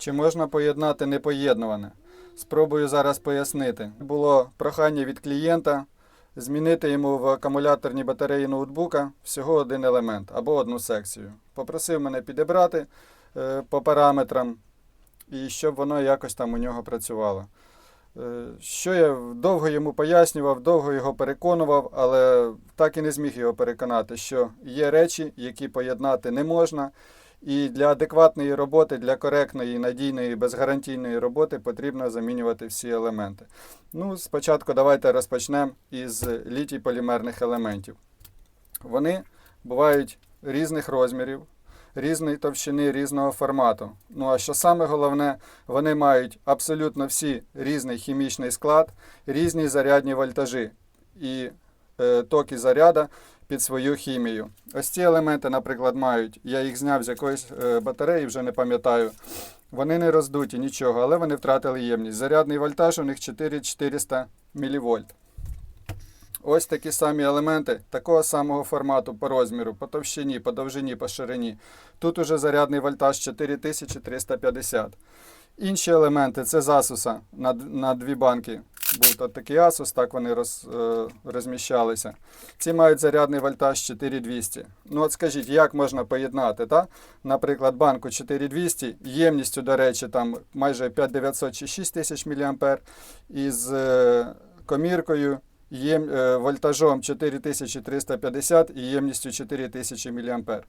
Чи можна поєднати непоєднуване? Спробую зараз пояснити. Було прохання від клієнта змінити йому в акумуляторній батареї ноутбука всього один елемент або одну секцію. Попросив мене підібрати е, по параметрам і щоб воно якось там у нього працювало. Е, Що я довго йому пояснював, довго його переконував, але так і не зміг його переконати, що є речі, які поєднати не можна. І для адекватної роботи, для коректної, надійної, безгарантійної роботи потрібно замінювати всі елементи. Ну, спочатку давайте розпочнемо із літій полімерних елементів. Вони бувають різних розмірів, різної товщини, різного формату. Ну а що саме головне, вони мають абсолютно всі різний хімічний склад, різні зарядні вольтажі і е, токи заряда під свою хімію. Ось ці елементи, наприклад, мають, я їх зняв з якоїсь е, батареї, вже не пам'ятаю. Вони не роздуті нічого, але вони втратили ємність. Зарядний вольтаж у них 4400 мВ. Ось такі самі елементи такого самого формату по розміру, по товщині, по довжині, по ширині. Тут уже зарядний вольтаж 4350. Інші елементи це з Asus на, на дві банки. Був тут такий Asus, так вони роз, е, розміщалися. Ці мають зарядний вольтаж 4200. Ну от скажіть, як можна поєднати? Та? Наприклад, банку 4200, ємністю, до речі, там майже 5900 чи 6000 мА, із коміркою єм, е, вольтажом 4350 і ємністю 4000 мА.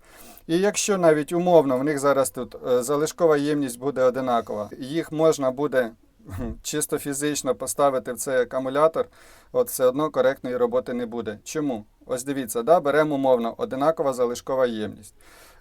І якщо навіть умовно в них зараз тут е, залишкова ємність буде одинакова, їх можна буде чисто фізично поставити в цей акумулятор, от все одно коректної роботи не буде. Чому? Ось дивіться, да, беремо умовно одинакова залишкова ємність.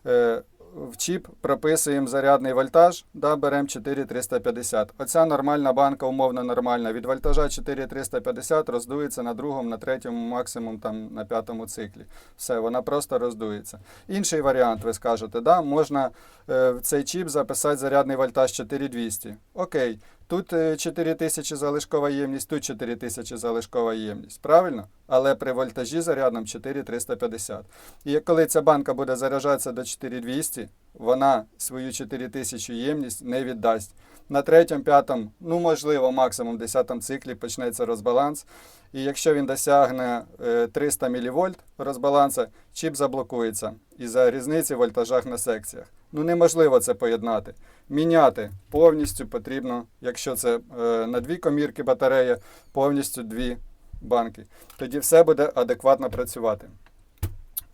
Е, в чіп прописуємо зарядний вольтаж, да, беремо 4350. Оця нормальна банка, умовно нормальна. Від вольтажа 4350 роздується на другому, на третьому, максимум там, на п'ятому циклі. Все, вона просто роздується. Інший варіант, ви скажете, да, можна е, в цей чіп записати зарядний вольтаж 4200. Окей, тут е, 4000 залишкова ємність, тут 4000 залишкова ємність. Правильно? Але при вольтажі зарядному 4350. І коли ця банка буде заряджатися до 4200, вона свою 4000 ємність не віддасть. На третьому, п'ятому, ну можливо, максимум десятому циклі почнеться розбаланс. І якщо він досягне е, 300 мВ розбалансу, чіп заблокується із-за різниці в вольтажах на секціях. Ну неможливо це поєднати. Міняти повністю потрібно, якщо це е, на дві комірки батарея, повністю дві банки. Тоді все буде адекватно працювати.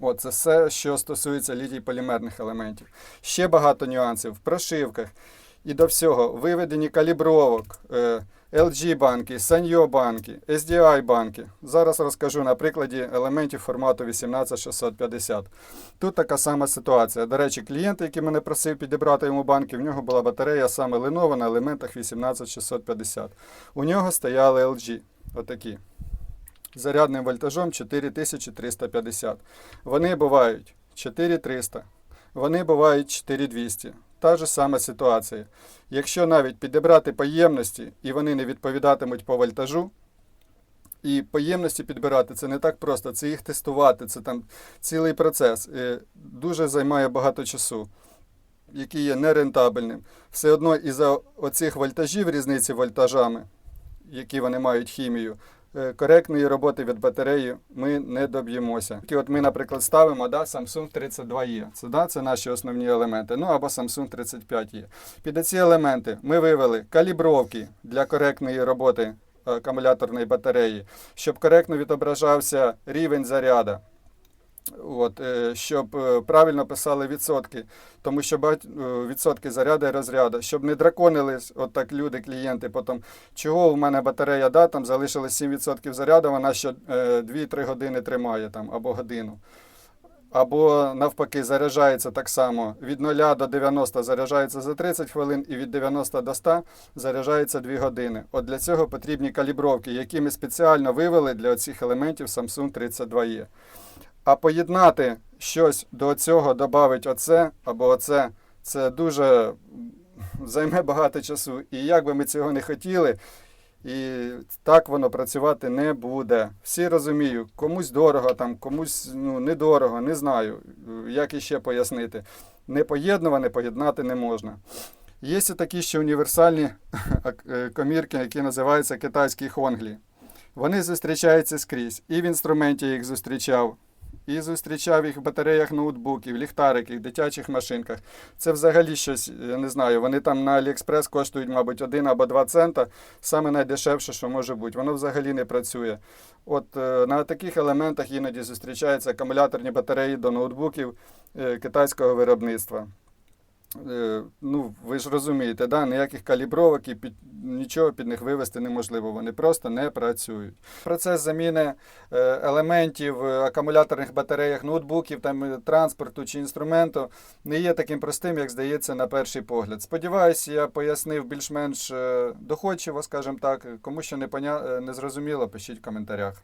От, це все, що стосується літій полімерних елементів. Ще багато нюансів в прошивках і до всього виведені калібровок, е, LG банки, Sanyo банки, SDI банки. Зараз розкажу на прикладі елементів формату 18650. Тут така сама ситуація. До речі, клієнт, який мене просив підібрати йому банки, в нього була батарея саме Lenovo на елементах 18650. У нього стояли LG. Отакі зарядним вольтажом 4350. Вони бувають 4300, вони бувають 4200. Та ж сама ситуація. Якщо навіть підібрати поємності і вони не відповідатимуть по вольтажу, і поємності підбирати це не так просто, це їх тестувати, це там цілий процес. Е, Дуже займає багато часу, який є нерентабельним. Все одно із-за оцих вольтажів, різниці вольтажами, які вони мають хімію, коректної роботи від батареї ми не доб'ємося. Такі от ми, наприклад, ставимо да, Samsung 32E. Це, да, це наші основні елементи. Ну або Samsung 35E. Під ці елементи ми вивели калібровки для коректної роботи акумуляторної батареї, щоб коректно відображався рівень заряду. От, е, щоб е, правильно писали відсотки, тому що е, відсотки заряду і розряду, щоб не драконились от так люди, клієнти, потім, чого у мене батарея, да, там залишилось 7% заряду, вона ще е, 2-3 години тримає там, або годину. Або навпаки, заряджається так само. Від 0 до 90 заряджається за 30 хвилин, і від 90 до 100 заряджається 2 години. От для цього потрібні калібровки, які ми спеціально вивели для цих елементів Samsung 32E. А поєднати щось до цього, додати оце або оце, це дуже займе багато часу. І як би ми цього не хотіли, і так воно працювати не буде. Всі розумію, комусь дорого, там, комусь ну, недорого, не знаю, як іще пояснити. Непоєднуване поєднати не можна. Є і такі ще універсальні е, комірки, які називаються китайські хонглі. Вони зустрічаються скрізь. І в інструменті їх зустрічав, і зустрічав їх в батареях ноутбуків, ліхтариків, дитячих машинках. Це взагалі щось, я не знаю. Вони там на Аліекспрес коштують, мабуть, 1 або 2 цента. Саме найдешевше, що може бути. Воно взагалі не працює. От е, на таких елементах іноді зустрічаються акумуляторні батареї до ноутбуків е, китайського виробництва. Е, Ну, ви ж розумієте, да? ніяких калібровок і під, нічого під них вивести неможливо. Вони просто не працюють. Процес заміни е, елементів акумуляторних батареях ноутбуків, там, е, транспорту чи інструменту не є таким простим, як здається на перший погляд. Сподіваюсь, я пояснив більш-менш е, доходчиво, скажімо так. Кому що не, поня... е, не зрозуміло, пишіть в коментарях.